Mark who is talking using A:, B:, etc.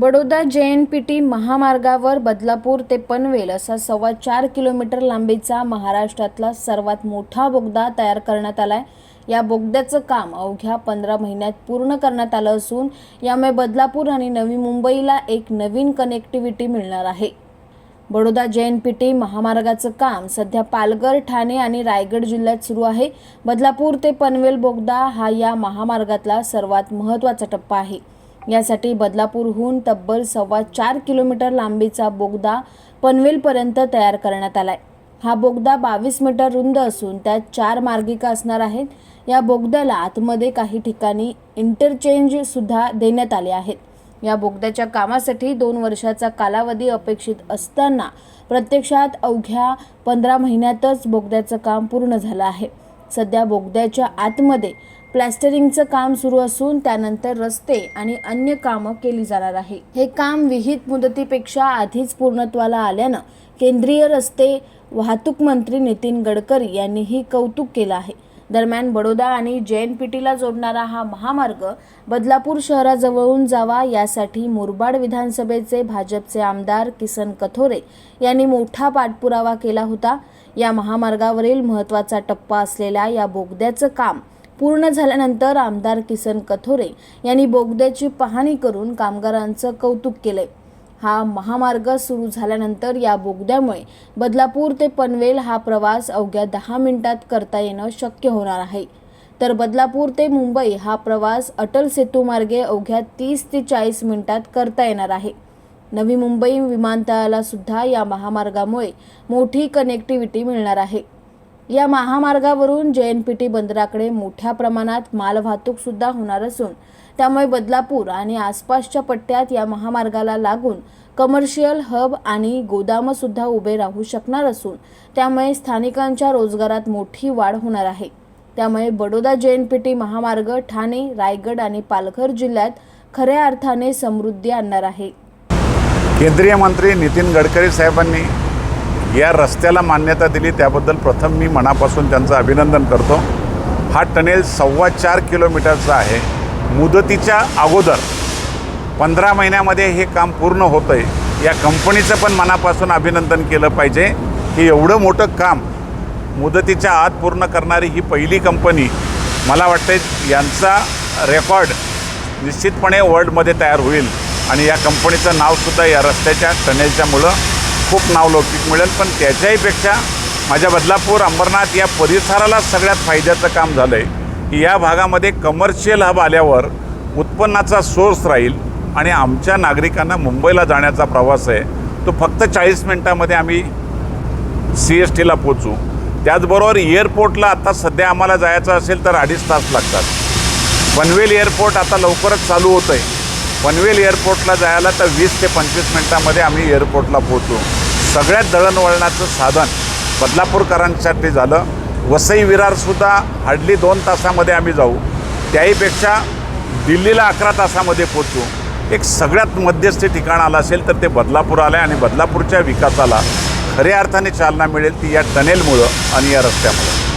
A: बडोदा जे N P T महामार्गावर बदलापूर ते पनवेल असा सव्वा चार किलोमीटर लांबीचा महाराष्ट्रातला सर्वात मोठा बोगदा तयार करण्यात आला आहे या बोगद्याचं काम अवघ्या पंधरा महिन्यात पूर्ण करण्यात आलं असून यामुळे बदलापूर आणि नवी मुंबईला एक नवीन कनेक्टिव्हिटी मिळणार आहे. बडोदा जे एन पी टी महामार्गाचं काम सध्या पालघर ठाणे आणि रायगड जिल्ह्यात सुरू आहे. बदलापूर ते पनवेल बोगदा हा या महामार्गातला सर्वात महत्त्वाचा टप्पा आहे. यासाठी बदलापूरहून तब्बल सव्वा चार किलोमीटर लांबीचा बोगदा पनवेलपर्यंत तयार करण्यात आला आहे हा बोगदा बावीस मीटर रुंद असून त्यात चार मार्गिका असणार आहेत. या बोगद्याला आतमध्ये काही ठिकाणी इंटरचेंजसुद्धा देण्यात आले आहेत. या बोगद्याच्या कामासाठी दोन वर्षाचा कालावधी अपेक्षित असताना प्रत्यक्षात अवघ्या पंधरा महिन्यातच बोगद्याचं काम पूर्ण झालं आहे. सध्या बोगद्याच्या आतमध्ये प्लॅस्टरिंगचं काम सुरू असून त्यानंतर रस्ते आणि अन्य कामं केली जाणार आहे. हे काम विहित मुदतीपेक्षा आधीच पूर्णत्वाला आल्यानं केंद्रीय रस्ते वाहतूक मंत्री नितीन गडकरी यांनीही कौतुक केलं आहे. दरम्यान बडोदा आणि जे एन पी टीला जोडणारा हा महामार्ग बदलापूर शहराजवळून जावा यासाठी मुरबाड विधानसभेचे भाजपचे आमदार किसन कथोरे यांनी मोठा पाठपुरावा केला होता. या महामार्गावरील महत्त्वाचा टप्पा असलेल्या या बोगद्याचं काम पूर्ण झाल्यानंतर आमदार किसन कथोरे यांनी बोगद्याची पाहणी करून कामगारांचं कौतुक केलंय. हा महामार्ग सुरू झाल्यानंतर या बोगद्यामुळे बदलापूर ते पनवेल हा प्रवास अवघ्या दहा मिनिटात करता येणं शक्य होणार आहे. तर बदलापूर ते मुंबई हा प्रवास अटल सेतूमार्गे अवघ्या तीस ते चाळीस मिनिटात करता येणार आहे. नवी मुंबई विमानतळाला सुद्धा या महामार्गामुळे मोठी कनेक्टिव्हिटी मिळणार आहे. या महामार्गावरून जे एन पी टी बंदराकडे मोठ्या प्रमाणात मालवाहतूक सुद्धा होणार असून त्यामुळे बदलापूर आणि आसपासच्या पट्ट्यात या महामार्गाला लागून कमर्शियल हब आणि गोदामं सुद्धा उभे राहू शकणार असून त्यामुळे स्थानिकांच्या रोजगारात मोठी वाढ होणार आहे. त्यामुळे बडोदा जे एन पी टी महामार्ग ठाणे रायगड आणि पालघर जिल्ह्यात खऱ्या अर्थाने समृद्धी आणणार आहे.
B: केंद्रीय मंत्री नितीन गडकरी साहेबांनी या रस्त्याला मान्यता दिली त्याबद्दल प्रथम मी मनापासून त्यांचं अभिनंदन करतो. हा टनेल सव्वा चार किलोमीटरचा आहे. मुदतीच्या अगोदर पंधरा महिन्यामध्ये हे काम पूर्ण होतं आहे या कंपनीचं पण मनापासून अभिनंदन केलं पाहिजे. की एवढं मोठं काम मुदतीच्या आत पूर्ण करणारी ही पहिली कंपनी मला वाटतं यांचा रेकॉर्ड निश्चितपणे वर्ल्डमध्ये तयार होईल. आणि या कंपनीचं नावसुद्धा या रस्त्याच्या टनेलच्यामुळं खूप नावलौकिक मिळेल पण त्याच्याहीपेक्षा माझ्या बदलापूर अंबरनाथ या परिसराला सगळ्यात फायद्याचं काम झालं आहे की या भागामध्ये कमर्शियल हब आल्यावर उत्पन्नाचा सोर्स राहील आणि आमच्या नागरिकांना मुंबईला जाण्याचा प्रवास आहे. तो फक्त चाळीस मिनटामध्ये आम्ही सी एस टीला पोचू त्याचबरोबर एअरपोर्टला आता सध्या आम्हाला जायचं असेल तर अडीच तास लागतात. पनवेल एअरपोर्ट आता लवकरच चालू होतं आहे पनवेल एअरपोर्टला जायला तर वीस ते पंचवीस मिनटामध्ये आम्ही एअरपोर्टला पोहोचू. सगळ्यात दळणवळणाचं साधन बदलापूरकरांसाठी झालं. वसई विरारसुद्धा हार्डली दोन तासामध्ये आम्ही जाऊ. त्याहीपेक्षा दिल्लीला अकरा तासामध्ये पोचू एक सगळ्यात मध्यस्थी ठिकाण आलं असेल तर ते बदलापूर आलं आहे आणि बदलापूरच्या विकासाला खऱ्या अर्थाने चालना मिळेल ती या टनेलमुळं आणि या रस्त्यामुळं.